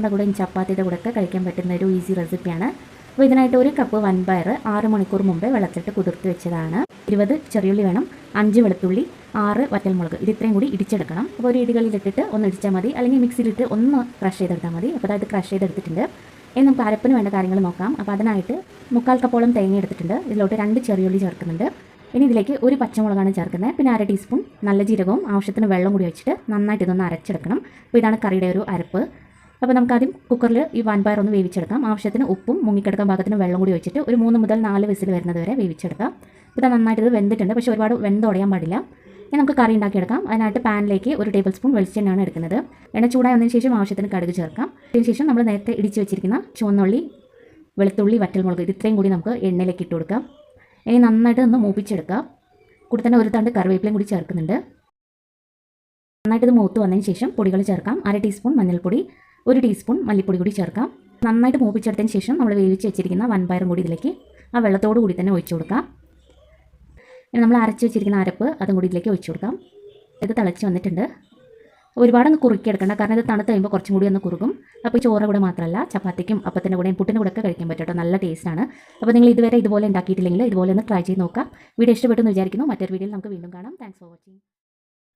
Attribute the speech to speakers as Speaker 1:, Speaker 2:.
Speaker 1: ചോറിന്റെ കൂടെയും ചപ്പാത്തിയുടെ കൂടെ ഒക്കെ കഴിക്കാൻ പറ്റുന്ന ഒരു ഈസി റെസിപ്പിയാണ് അപ്പോൾ ഇതിനായിട്ട് ഒരു കപ്പ് വൻപയർ ആറ് മണിക്കൂർ മുമ്പേ വെള്ളത്തിട്ട് കുതിർത്ത് വെച്ചതാണ്. ഇരുപത് ചെറിയുള്ളി വേണം അഞ്ച് വെളുത്തുള്ളി ആറ് വറ്റൽമുളക്. ഇത് ഇത്രയും കൂടി ഇടിച്ചെടുക്കണം. അപ്പോൾ ഒരു ഇടികളിലിട്ടിട്ട് ഒന്ന് ഇടിച്ചാൽ മതി. അല്ലെങ്കിൽ മിക്സിയിലിട്ട് ഒന്ന് ക്രഷ് ചെയ്തെടുത്താൽ മതി. അപ്പോൾ അതായത് ക്രഷ് ചെയ്തെടുത്തിട്ടുണ്ട്. ഇനി നമുക്ക് അരപ്പിന് വേണ്ട കാര്യങ്ങൾ നോക്കാം. അപ്പോൾ അതിനായിട്ട് മുക്കാൽ കപ്പോളം തേങ്ങ എടുത്തിട്ടുണ്ട്. ഇതിലോട്ട് രണ്ട് ചെറിയുള്ളി ചേർക്കുന്നുണ്ട്. ഇനി ഇതിലേക്ക് ഒരു പച്ചമുളകാണ് ചേർക്കുന്നത്. പിന്നെ അര ടീസ്പൂൺ നല്ല ജീരകവും ആവശ്യത്തിന് വെള്ളം കൂടി വെച്ചിട്ട് നന്നായിട്ട് ഇതൊന്ന് അരച്ചെടുക്കണം. അപ്പോൾ ഇതാണ് കറിയുടെ ഒരു അരപ്പ്. അപ്പോൾ നമുക്ക് ആദ്യം കുക്കറിൽ ഈ വൻപയർ ഒന്ന് വേവിച്ചെടുക്കാം. ആവശ്യത്തിന് ഉപ്പും മുങ്ങിക്കിടക്കാൻ പാകത്തിന് വെള്ളം കൂടി വെച്ചിട്ട് ഒരു മൂന്ന് മുതൽ നാല് വിസിൽ വരുന്നത് വരെ വേവിച്ചെടുക്കാം. ഇത് നന്നായിട്ട് ഇത് വെന്തിട്ടുണ്ട്. പക്ഷേ ഒരുപാട് വെന്തുടയാൻ പാടില്ല. ഇനി നമുക്ക് കറി ഉണ്ടാക്കിയെടുക്കാം. അതിനായിട്ട് പാനിലേക്ക് ഒരു ടേബിൾ സ്പൂൺ വെളിച്ചെണ്ണയാണ് എടുക്കുന്നത്. എണ്ണ ചൂടായി വന്നതിന് ശേഷം ആവശ്യത്തിന് കടുക് ചേർക്കാം. അതിന് ശേഷം നമ്മൾ നേരത്തെ ഇടിച്ച് വെച്ചിരിക്കുന്ന ചുവന്നുള്ളി വെളുത്തുള്ളി വറ്റൽമുളക് ഇത് ഇത്രയും കൂടി നമുക്ക് എണ്ണയിലേക്ക് ഇട്ട് കൊടുക്കാം. ഇനി നന്നായിട്ട് ഒന്ന് മൂപ്പിച്ചെടുക്കാം കൂടെ തന്നെ ഒരു തണ്ട് കറിവേപ്പിലയും കൂടി ചേർക്കുന്നുണ്ട്. നന്നായിട്ട് ഇത് മൂത്ത് വന്നതിന് ശേഷം പൊടികൾ ചേർക്കാം. അര ടീസ്പൂൺ മഞ്ഞൾപ്പൊടി ഒരു ടീസ്പൂൺ മല്ലിപ്പൊടി കൂടി ചേർക്കാം. നന്നായിട്ട് മൂപ്പിച്ചെടുത്തതിന് ശേഷം നമ്മൾ വേവിച്ച് വെച്ചിരിക്കുന്ന വൻപയറും കൂടി ഇതിലേക്ക് ആ വെള്ളത്തോടു കൂടി തന്നെ ഒഴിച്ചു കൊടുക്കാം. ഇനി നമ്മൾ അരച്ച് വെച്ചിരിക്കുന്ന അരപ്പ് അതും കൂടി ഇതിലേക്ക് ഒഴിച്ചു കൊടുക്കാം. ഇത് തിളച്ച് വന്നിട്ടുണ്ട്. ഒരുപാട് ഒന്ന് കുറുക്കിയെടുക്കണ്ട കാരണം ഇത് തണുത്ത് കഴിയുമ്പോൾ കുറച്ചും കൂടി ഒന്ന് കുറുകും. അപ്പോൾ ചോറ് കൂടെ മാത്രമല്ല ചപ്പാത്തിക്കും അപ്പത്തിന്റെ കൂടെയും പുട്ടിന്റെ കൂടെ ഒക്കെ കഴിക്കാൻ പറ്റും കേട്ടോ. നല്ല ടേസ്റ്റാണ് അപ്പോൾ നിങ്ങൾ ഇതുവരെ ഇതുപോലെ ഉണ്ടാക്കിയിട്ടില്ലെങ്കിൽ ഇതുപോലെ ഒന്ന് ട്രൈ ചെയ്ത് നോക്കാം. വീഡിയോ ഇഷ്ടപ്പെട്ടെന്ന് വിചാരിക്കുന്നു. മറ്റൊരു വീഡിയോയിൽ നമുക്ക് വീണ്ടും കാണാം. Thanks for watching